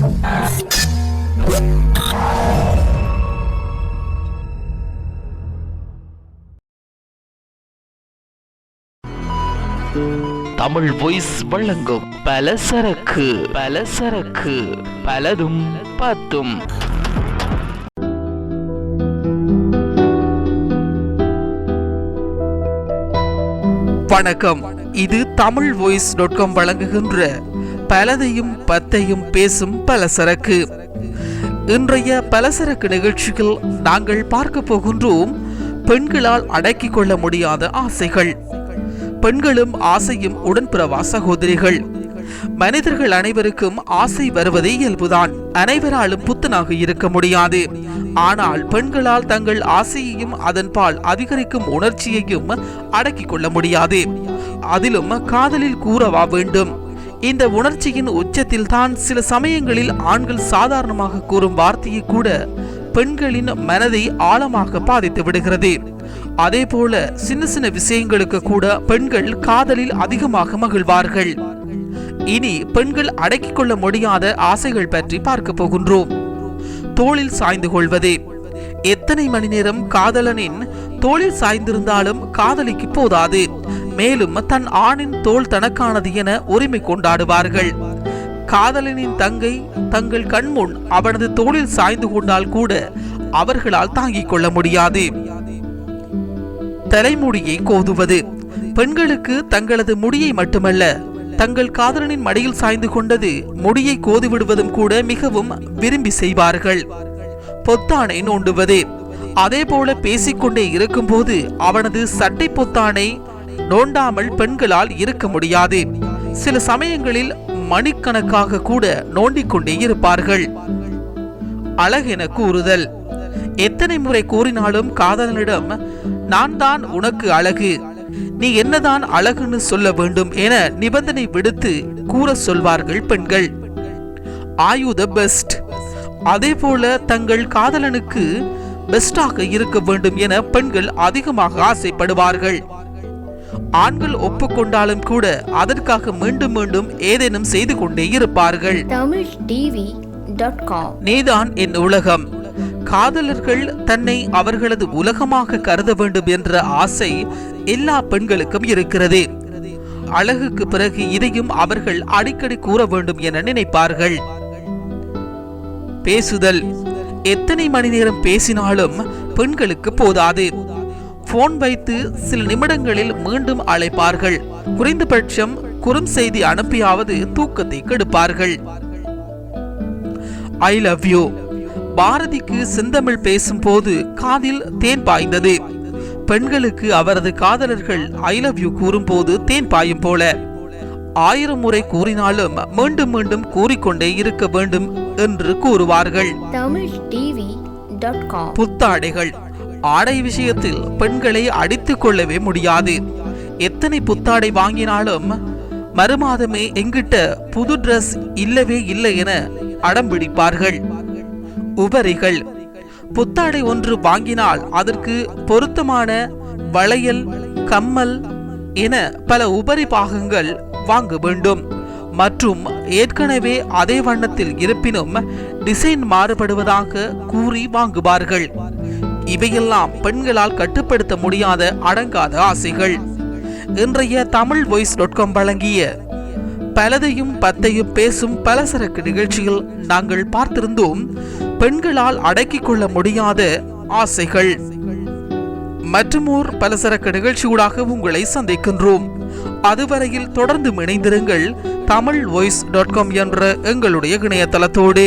Tamil voice வழங்கும் பலசரக்கு பலசரக்கு பலதும் பத்தும் வணக்கம். இது தமிழ் வாய்ஸ் டாட் காம் வழங்குகின்ற பலதையும் பத்தையும் பேசும் பலசரக்கு இன்றைய பலசரக்கு நிகழ்ச்சியில் நாங்கள் பார்க்க போகின்றோம் பெண்களால் அடக்கிக் கொள்ள முடியாத ஆசைகள். பெண்களும் ஆசையும் உடன்பிறவா சகோதரிகள். மனிதர்கள் அனைவருக்கும் ஆசை வருவதே இயல்புதான். அனைவராலும் புத்தனாக இருக்க முடியாது. ஆனால் பெண்களால் தங்கள் ஆசையையும் அதன்பால் அதிகரிக்கும் உணர்ச்சியையும் அடக்கிக் கொள்ள முடியாது. அதிலும் காதலில் கூறவா வேண்டும். இந்த உணர்ச்சியின் உச்சத்தில் தான் சில சமயங்களில் ஆண்கள் சாதாரணமாக கூறும் வார்த்தையை கூட பெண்களின் மனதை ஆழமாக பாதித்து விடுகிறது. அதே போல சின்ன சின்ன விஷயங்களுக்கு கூட பெண்கள் காதலில் அதிகமாக மகிழ்வார்கள். இனி பெண்கள் அடக்கிக் கொள்ள முடியாத ஆசைகள் பற்றி பார்க்க போகின்றோம். தோளில் சாய்ந்து கொள்வது. எத்தனை மணி நேரம் காதலனின் தோளில் சாய்ந்திருந்தாலும் காதலிக்கு போதாது. மேலும் தன் ஆணின் தோல் தனக்கானது என உரிமை கொண்டாடுவார்கள். காதலனின் தங்கை தங்கள் கண்முன் அவனது தோளில் சாய்ந்து கொண்டால் கூட அவர்களால் தாங்கிக் கொள்ள முடியாது. தலைமுடியை கோதுவது. பெண்களுக்கு தங்களது முடியை மட்டுமல்ல தங்கள் காதலனின் மடியில் சாய்ந்து கொண்டது முடியை கோதுவிடுவதும் கூட மிகவும் விரும்பி செய்வார்கள். பொத்தானை நோண்டுவது. அதே போல பேசிக்கொண்டே இருக்கும்போது அவனது சட்டை பொத்தானை நோண்டாமல் பெண்களால் இருக்க முடியாது. சில சமயங்களில் மணிக்கணக்காக கூட நோண்டிக் கொண்டே இருப்பார்கள். அழகென கூறுதல் எத்தனை முறை கூறினாலும் காதலனிடம் நான் தான் உனக்கு அழகு. நீ என்னதான் அழகுன்னு சொல்ல வேண்டும் என நிபந்தனை விடுத்து கூற சொல்வார்கள் பெண்கள். ஆயுத பெஸ்ட் அதே போல தங்கள் காதலனுக்கு பெஸ்டாக இருக்க வேண்டும் என பெண்கள் அதிகமாக ஆசைப்படுவார்கள். ஆண்கள் ஒப்புக்கொண்டாலும் கூட அதற்காக மீண்டும் மீண்டும் ஏதேனும் செய்து கொண்டே இருப்பார்கள். Tamil TV dot com. நீதான் என் உலகம். காதலர்கள் தன்னை அவர்களது உலகமாக கருத வேண்டும் என்ற ஆசை எல்லா பெண்களுக்கும் இருக்கிறது. அழகுக்கு பிறகு இதையும் அவர்கள் அடிக்கடி கூற வேண்டும் என நினைப்பார்கள். பேசுதல். எத்தனை மணி நேரம் பேசினாலும் பெண்களுக்கு போதாது. போன் வைத்து சில நிமிடங்களில் மீண்டும் அழைப்பார்கள். குறைந்தபட்சம் குறும் செய்தி அனுப்பியாவது தூக்கத்தை கெடுப்பார்கள். ஐ லவ் யூ பாரதிக்கு செந்தமிழ் பேசும்போது காதில் தேன் பாய்ந்தது. பெண்களுக்கு அவரது காதலர்கள் ஐ லவ் யூ கூறும்போது தேன் பாயும் போல. ஆயிரம் முறை கூறினாலும் மீண்டும் மீண்டும் கூறிக்கொண்டே இருக்க வேண்டும் என்று கூறுவார்கள். புத்தாடைகள். ஆடை விஷயத்தில் பெண்களை அடித்து கொள்ளவே முடியாது. எத்தனை புத்தாடை வாங்கினாலும் மறுமாதமே எங்கிட்ட புது ட்ரெஸ் இல்லவே இல்லை என அடம்பிடிப்பார்கள் உபரிகள். புத்தாடை ஒன்று வாங்கினால் அதற்கு பொருத்தமான வளையல் கம்மல் என பல உபரி பாகங்கள் வாங்க வேண்டும். மற்றும் ஏற்கனவே அதே வண்ணத்தில் இருப்பினும் டிசைன் மாறுபடுவதாக கூறி வாங்குவார்கள். இவையெல்லாம் பெண்களால் கட்டுப்படுத்த முடியாத அடங்காத ஆசைகள். இன்றைய தமிழ் வாய்ஸ் டாட் காம் வழங்கிய பலதையும் பத்தையும் பேசும் பலசரக்கு நிகழ்ச்சியில் நாங்கள் பார்த்திருந்தோம் பெண்களால் அடக்கிக் கொள்ள முடியாத ஆசைகள். மற்றுமோர் பலசரக்கு நிகழ்ச்சியூடாக உங்களை சந்திக்கின்றோம். அதுவரையில் தொடர்ந்து இணைந்திருங்கள் தமிழ் வாய்ஸ் டாட் காம் என்ற எங்களுடைய இணையதளத்தோடு.